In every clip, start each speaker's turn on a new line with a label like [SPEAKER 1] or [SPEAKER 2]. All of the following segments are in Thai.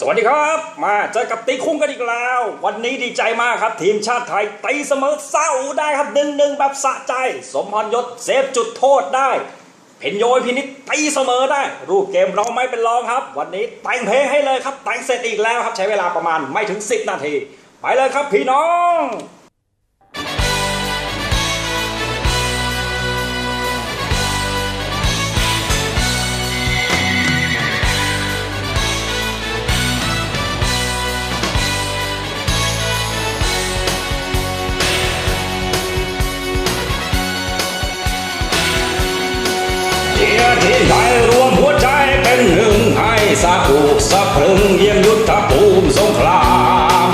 [SPEAKER 1] สวัสดีครับ มาเจอกับตีคุ้งกันอีกแล้ว วันนี้ดีใจมากครับ ทีมชาติไทยตีเสมอเศร้าได้ครับหนึ่งหนึ่งแบบสะใจ สมพรยศเซฟจุดโทษได้ เพนโยยพินิษตีเสมอได้ รูปเกมเราไม่เป็นรองครับ วันนี้แต่งเพลงให้เลยครับแต่งเสร็จอีกแล้วครับใช้เวลาประมาณไม่ถึง 10 นาที ไปเลยครับพี่น้อง ที่ได้รวมหัวใจเป็นหนึ่งให้สะอุสะพรึงเยี่ยมยุทธภูมิสงคราม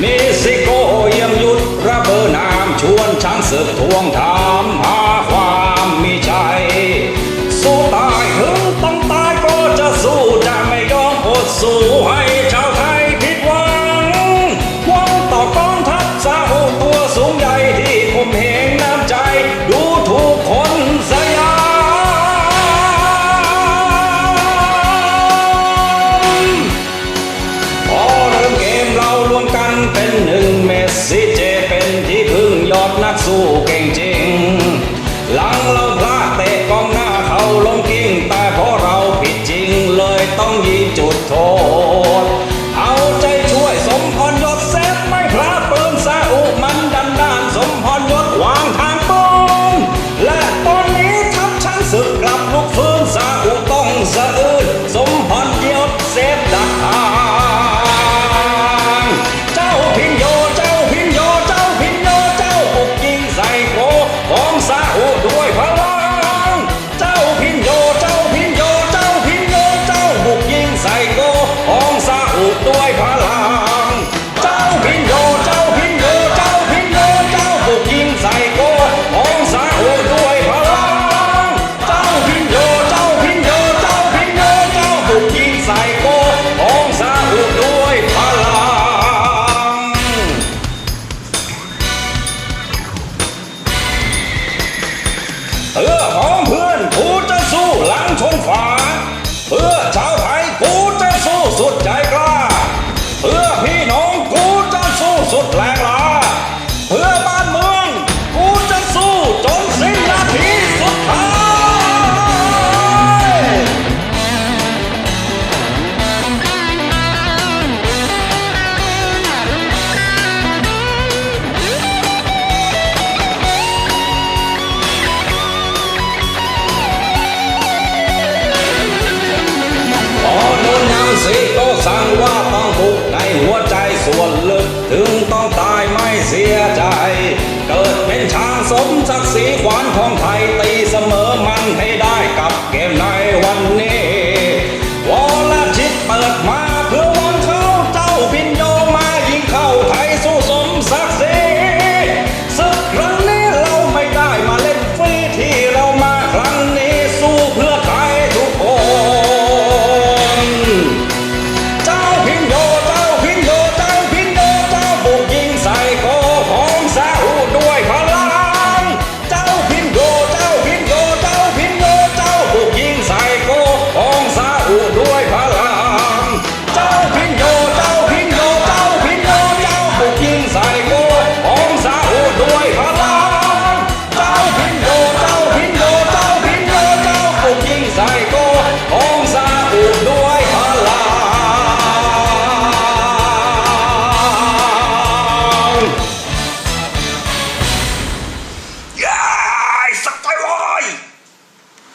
[SPEAKER 1] เมิซิโกเยี่ยมยุทธระเบอร์นามชวนช้างศึกทวง พวกฟื้นมสาอุต้องสะอุ Bye. ศักดิ์ศรีขวานของไทยตีเสมอมันให้ได้กับเกมในวันนี้